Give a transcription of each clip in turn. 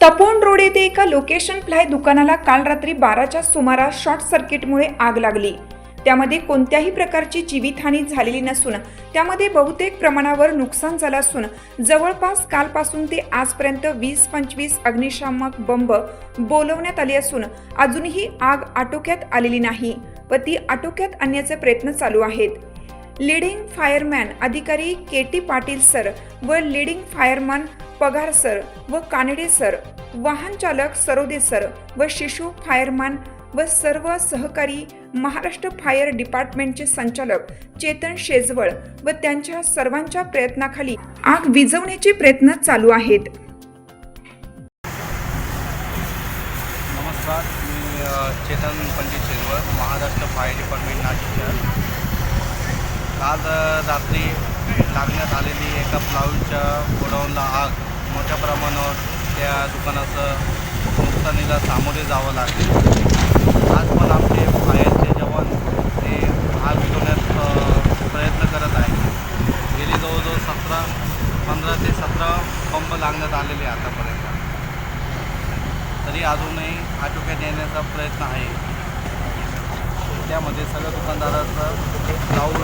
Tapon road येथे एका location fly दुकानाला काल रात्री बाराच्या सुमारास शॉर्ट सर्किटमुळे आग लागली. त्यामध्ये कोणत्याही प्रकारची जीवितहानी झालेली नसून त्यामध्ये बहुतेक प्रमाणावर नुकसान झालं असून जवळपास कालपासून ते आजपर्यंत वीस पंचवीस अग्निशामक बंब बोलवण्यात आले असून अजूनही आग आटोक्यात आलेली नाही व ती आटोक्यात आणण्याचे प्रयत्न चालू आहेत. लिडिंग फायरमॅन अधिकारी के टी पाटील सर व लिडिंग फायरमॅन पगार सर व कानडे सर वाहन चालक सरोदे सर व शिशु फायरमॅन व सर्व सहकारी महाराष्ट्र फायर डिपार्टमेंटचे संचालक चेतन शेजवळ व त्यांच्या सर्वांच्या प्रयत्नाखाली आग विझवण्याचे प्रयत्न चालू आहेत. नमस्कार मी चेतन पंडित शेजवळ महाराष्ट्र फायर डिपार्टमेंट नाशिक शहर काल रात्री लागण्यात आलेली एका प्लाऊच्या गोडाऊनला आग मोठ्या प्रमाणावर त्या दुकानाचं नुकसानीला सामोरे जावं लागले. आज पण आमचे फायरचे जवान ते आग विझवण्यात प्रयत्न करत आहेत. गेली जवळजवळ सतरा पंधरा ते सतरा पंप लागण्यात आलेले आहे आतापर्यंत. तरी अजूनही आटोक्यात येण्याचा प्रयत्न आहे. त्यामध्ये सगळ्या दुकानदाराचं क्लाऊड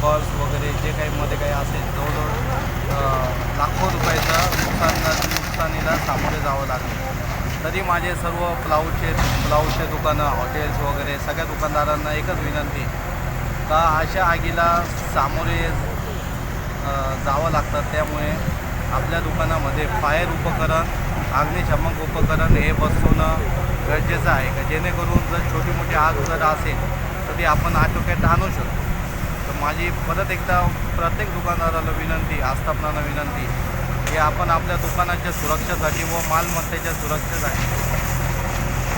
कॉल्स वगैरे जे काही मध्ये काही असेल जवळजवळ नुकसानीला सामोरे जावं लागलं. तरी माझे सर्व ब्लाऊजचे ब्लाऊजचे दुकानं हॉटेल्स वगैरे सगळ्या दुकानदारांना एकच विनंती का अशा आगीला सामोरे जावं लागतं त्यामुळे आपल्या दुकानामध्ये फायर उपकरण अग्निशमक उपकरण हे बसवणं गरजेचं आहे का जेणेकरून जर छोटी मोठी आग जर असेल तर ती आपण आटोक्यात आणू शकतो. तर माझी परत एकदा प्रत्येक दुकानदाराला विनंती आस्थापनाला विनंती की आपण आपल्या दुकानाच्या सुरक्षेसाठी व मालमत्तेच्या सुरक्षेसाठी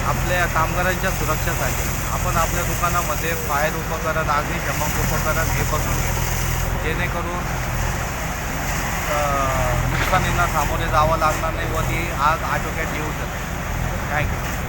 आपल्या कामगारांच्या सुरक्षेसाठी आपण आपल्या दुकानामध्ये फायर उपकरण अग्निशमक उपकरण हे बसून घेऊ. जेणेकरून नुकसानींना सामोरे जावं लागणार नाही व ती आग आटोक्यात येऊ शकते.